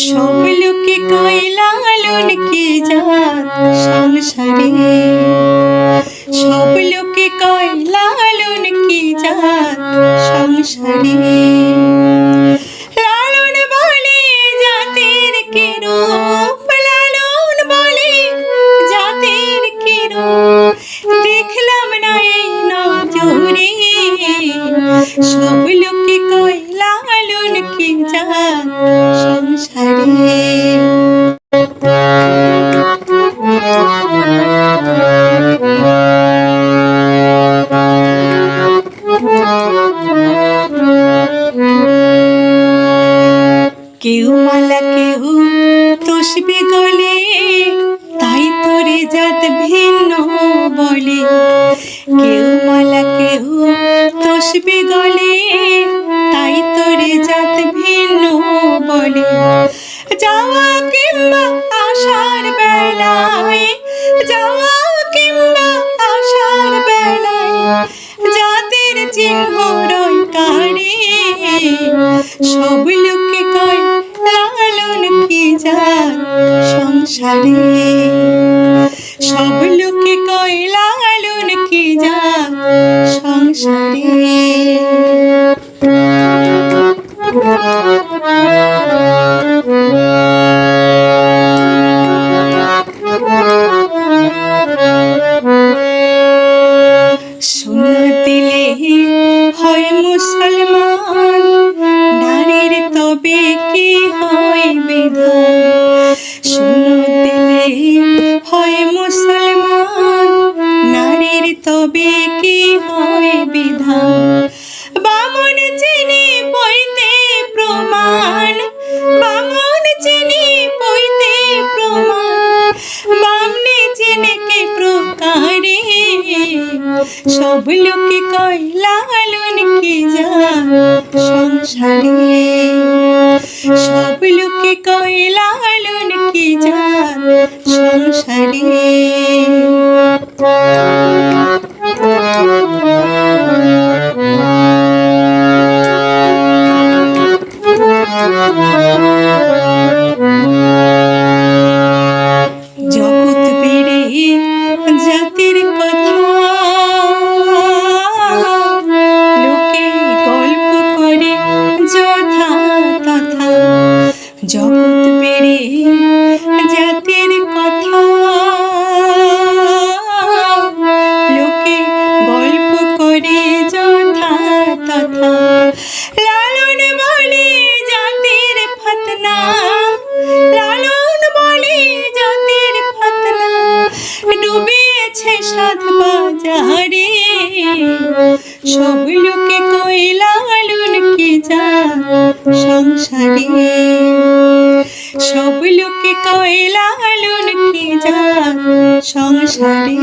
সব লোকে কয়লালন কি জাত সংসারে? সব লোকে কয়লালন কি জাত সংসারে? কেউ মালা কেউ তসবি গলে তাই তোরে জাত ভিন্ন বলে। সংসারে সব লোকে কয় লালন কি জাত সংসারে। হয় মুসলমান, নারীর তবে কি হয় বিধান? তবে কি হয় বিধান? বামন চিনি পইতে প্রমাণ। বামন চিনি পইতে প্রমাণ। বামনে চিনি কে প্রকারে সব লোকে কয় কি যা সংসারে? সব লোকে কয় কি যা সংসারে? জগৎ বেড়ে জাতির কথা। লোকে গল্প করে ডুবিয়েছে সাত বাজারে সব লোকে কয়লা কি যা সংসারে? সব লোকে কয়লা কি যা সংসারে?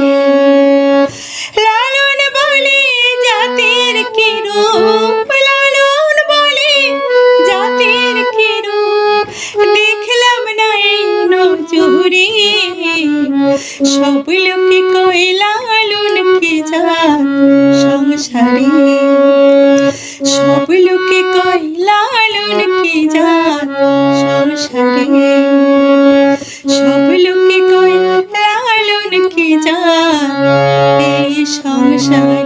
নইলা লুনকি যাত সংসারে? সব লোকে কইলা লুনকি যাত সংসারে? সব লোকে কইলা লুনকি যাত এই সংসারে